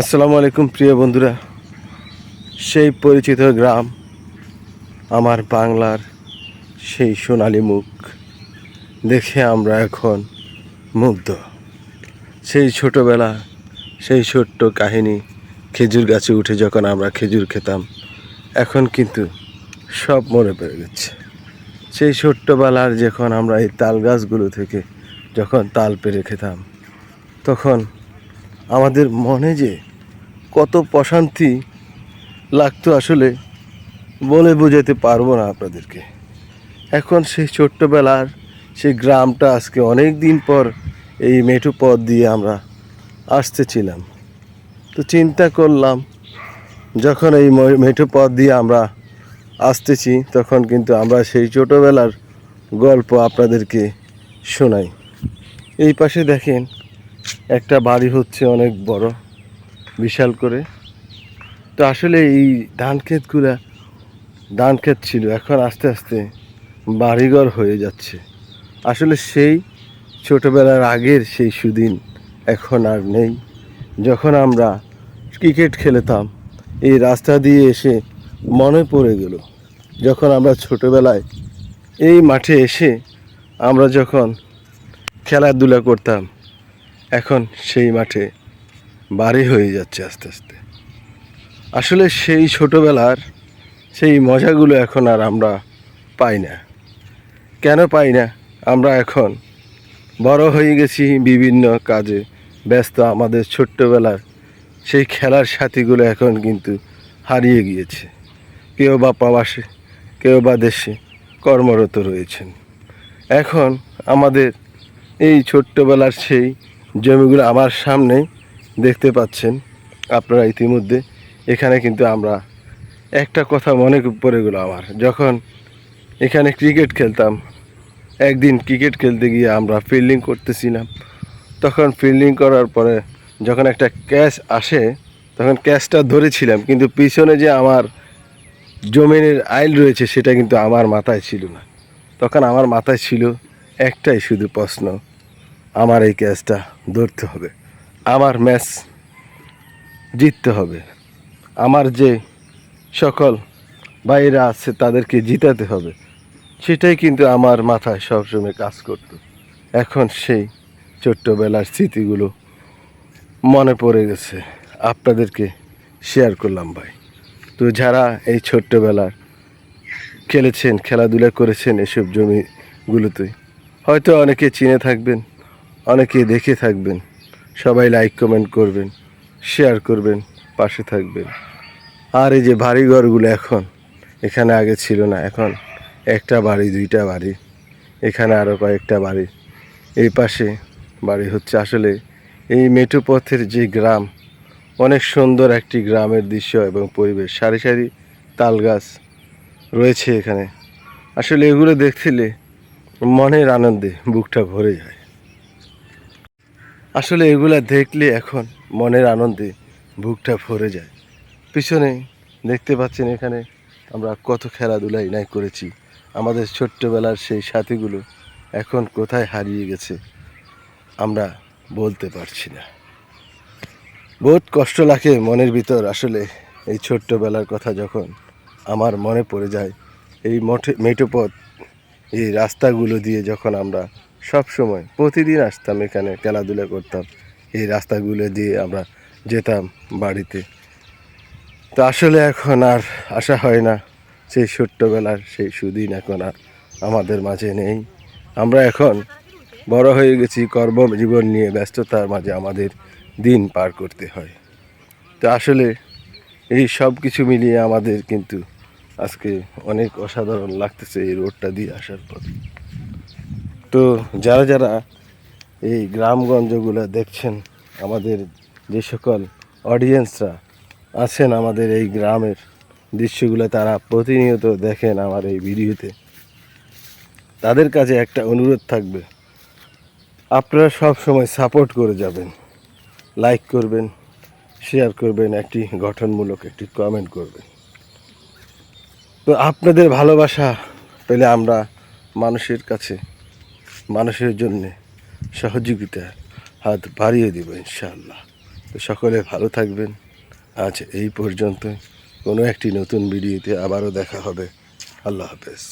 আসসালামু আলাইকুম, প্রিয় বন্ধুরা। সেই পরিচিত গ্রাম, আমার বাংলার সেই সোনালি মুখ, দেখে আমরা এখন মুগ্ধ। সেই ছোটবেলা, সেই ছোট্ট কাহিনী খেজুর গাছে উঠে যখন আমরা খেজুর খেতাম, এখন কিন্তু সব মনে পড়ে গেছে। সেই ছোট্টবেলার যখন আমরা এই তাল গাছগুলো থেকে যখন তাল পেরে খেতাম, তখন আমাদের মনে যে কত প্রশান্তি লাগতো আসলে বলে বোঝাতে পারব না আপনাদেরকে। এখন সেই ছোট্টবেলার সেই গ্রামটা আজকে অনেক দিন পর এই মেঠো পথ দিয়ে আমরা আসতেছিলাম তো চিন্তা করলাম, যখন এই মেঠো পথ দিয়ে আমরা আসতেছি, তখন কিন্তু আমরা সেই ছোটোবেলার গল্প আপনাদেরকে শোনাই। এই পাশে দেখেন একটা বাড়ি হচ্ছে অনেক বড়, বিশাল করে। তো আসলে এই ধান ক্ষেতগুলা, ধান ক্ষেত ছিল, এখন আস্তে আস্তে বাড়িঘর হয়ে যাচ্ছে। আসলে সেই ছোটোবেলার আগের সেই সুদিন এখন আর নেই। যখন আমরা ক্রিকেট খেলতাম, এই রাস্তা দিয়ে এসে মনে পড়ে গেল, যখন আমরা ছোটোবেলায় এই মাঠে এসে আমরা যখন খেলাধুলা করতাম এখন সেই মাঠে বাড়ি হয়ে যাচ্ছে আস্তে আস্তে। আসলে সেই ছোটোবেলার সেই মজাগুলো এখন আর আমরা পাই না। কেন পাই না? আমরা এখন বড় হয়ে গেছি বিভিন্ন কাজে, ব্যস্ত আমাদের ছোট্টবেলার সেই খেলার সাথীগুলো এখন কিন্তু হারিয়ে গিয়েছে। কেউ বা প্রবাসে, কেউ বা দেশে কর্মরত রয়েছেন। এখন আমাদের এই ছোট্টবেলার সেই জমিগুলো আমার সামনেই দেখতে পাচ্ছেন আপনারা ইতিমধ্যে। এখানে কিন্তু আমরা একটা কথা মনে পড়ে গেলো আমার। যখন এখানে ক্রিকেট খেলতাম, একদিন ক্রিকেট খেলতে গিয়ে আমরা ফিল্ডিং করতেছিলাম। তখন ফিল্ডিং করার পরে যখন একটা ক্যাচ আসে, তখন ক্যাচটা ধরেছিলাম, কিন্তু পিছনে যে আমার জমিনের আইল রয়েছে, সেটা কিন্তু আমার মাথায় ছিল না। তখন আমার মাথায় ছিল একটাই শুধু প্রশ্ন আমার এই ক্যাচটা ধরতে হবে। আমার ম্যাচ জিততে হবে। আমার যে সকল ভাইরা আছে তাদেরকে জিতাতে হবে, সেটাই কিন্তু আমার মাথায় সবসময় কাজ করত। এখন সেই ছোট্টবেলার স্মৃতিগুলো মনে পড়ে গেছে। আপনাদেরকে শেয়ার করলাম ভাই। তো যারা এই ছোট্টবেলার খেলেছেন, খেলাধুলা করেছেন এসব জমিগুলোতে, হয়তো অনেকে চিনে থাকবেন। অনেকে দেখে থাকবেন, সবাই লাইক কমেন্ট করবেন শেয়ার করবেন, পাশে থাকবেন। আর এই যে বাড়ি ঘরগুলো এখন, এখানে আগে ছিল না, এখন একটা বাড়ি, দুইটা বাড়ি, এখানে আরও কয়েকটা বাড়ি। এই পাশে বাড়ি হচ্ছে আসলে এই মেঠো পথের যে গ্রাম, অনেক সুন্দর একটি গ্রামের দৃশ্য এবং পরিবেশ। সারি সারি তাল গাছ রয়েছে এখানে। আসলে এগুলো দেখছিলে মনের আনন্দে বুকটা ভরে যায়। আসলে এগুলা দেখলে এখন মনের আনন্দে বুকটা ভরে যায়। পিছনে দেখতে পাচ্ছেন এখানে আমরা কত খেলাধুলাই নাই করেছি। আমাদের ছোট্টবেলার সেই সাথীগুলো এখন কোথায় হারিয়ে গেছে আমরা বলতে পারছি না। বহুত কষ্ট লাগে মনের ভিতর আসলে এই ছোট্টবেলার কথা যখন আমার মনে পড়ে যায়। এই মঠে মেঠো পথ এই রাস্তাগুলো দিয়ে যখন আমরা সব সময়। প্রতিদিন আসতাম এখানে, খেলাধুলা করতাম। এই রাস্তাগুলো দিয়ে আমরা যেতাম বাড়িতে। তো আসলে এখন আর আসা হয় না। সেই ছোট্টবেলার সেই সুদিন এখন আর আমাদের মাঝে নেই। আমরা এখন বড় হয়ে গেছি, কর্মজীবন নিয়ে ব্যস্ততার মাঝে আমাদের দিন পার করতে হয়। তো আসলে এই সব কিছু মিলিয়ে আমাদের কিন্তু আজকে অনেক অসাধারণ লাগতেছে এই রোডটা দিয়ে আসার পর। তো যারা যারা এই গ্রামগঞ্জগুলো দেখছেন, আমাদের যে সকল অডিয়েন্সরা আছেন আমাদের এই গ্রামের দৃশ্যগুলো তারা প্রতিনিয়ত দেখেন আমার এই ভিডিওতে। তাদের কাছে একটা অনুরোধ থাকবে, আপনারা সব সময় সাপোর্ট করে যাবেন। লাইক করবেন শেয়ার করবেন, একটি গঠনমূলক একটি কমেন্ট করবেন। তো আপনাদের ভালোবাসা পেলে আমরা মানুষের কাছে মানুষের জন্যে সহযোগিতা হাত বাড়িয়ে দেব ইনশাআল্লাহ। তো সকলে ভালো থাকবেন। আজ এই পর্যন্ত কোনো একটি নতুন ভিডিওতে আবারও দেখা হবে। আল্লাহ হাফেজ।